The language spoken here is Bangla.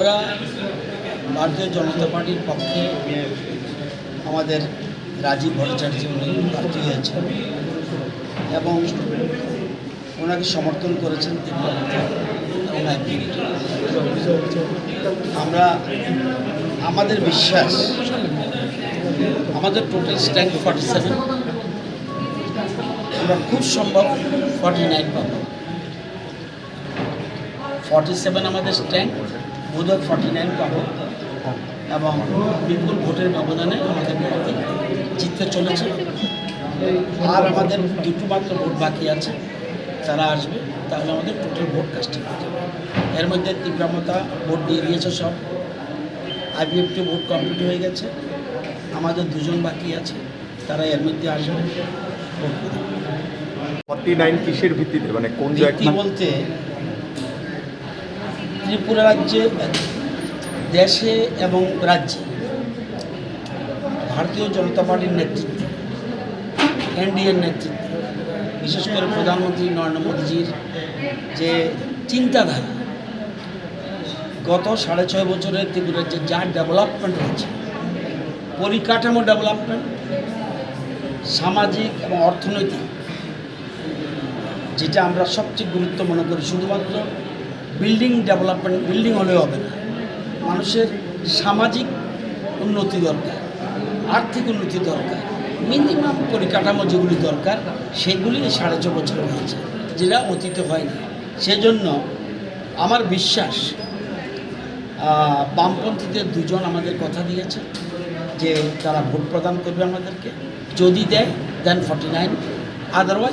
আমরা ভারতীয় জনতা পার্টির পক্ষে আমাদের রাজীব ভট্টাচার্য উনি প্রার্থী হয়েছেন এবং ওনাকে সমর্থন করেছেন আমরা, আমাদের বিশ্বাস, আমাদের টোটাল স্ট্যান্ড ফর্টি সেভেন আমরা খুব সম্ভব ফর্টি নাইন পাবো। ফর্টি সেভেন আমাদের স্ট্যান্ড বোধহয় ফর্টি নাইন পাবো। এবং বিপুল ভোটের ব্যবধানে আমাদের প্রার্থী জিততে চলেছে। আর আমাদের দুটো মাত্র ভোট বাকি আছে। তারা আসবে তাহলে আমাদের টোটাল ভোট কাস্টিং হয়ে যাবে। এর মধ্যে তীব্রমতা ভোট দিয়ে দিয়েছে সব। আইপিএফটি ভোট কমপ্লিট হয়ে গেছে। আমাদের দুজন বাকি আছে। তারা এর মধ্যে আসবে। ভোট। ফর্টি নাইন কিসের ভিত্তিতে? মানে কোন বলতে ত্রিপুরা রাজ্যে, দেশে এবং রাজ্যে ভারতীয় জনতা পার্টির নেতৃত্বে, এনডিএর নেতৃত্বে, বিশেষ করে প্রধানমন্ত্রী নরেন্দ্র মোদীজির যে চিন্তাধারা, গত সাড়ে ছয় বছরের ত্রিপুরার যে যা ডেভেলপমেন্ট হয়েছে, পরিকাঠামো ডেভেলপমেন্ট সামাজিক এবং অর্থনৈতিক, যেটা আমরা সবচেয়ে গুরুত্ব মনে করি, শুধুমাত্র বিল্ডিং ডেভেলপমেন্ট, বিল্ডিং হলে হবে না। মানুষের সামাজিক উন্নতি দরকার, আর্থিক উন্নতি দরকার মিনিমাম পরিকাঠামো যেগুলি দরকার, সেগুলি সাড়ে ছ বছর হয়েছে, যেটা অতীতে হয়নি সেজন্য আমার বিশ্বাস বামপন্থীদের দুজন আমাদের কথা দিয়েছে, যে তারা ভোট প্রদান করবে আমাদেরকে, যদি দেয় দেন ফর্টি নাইন আদারওয়াইজ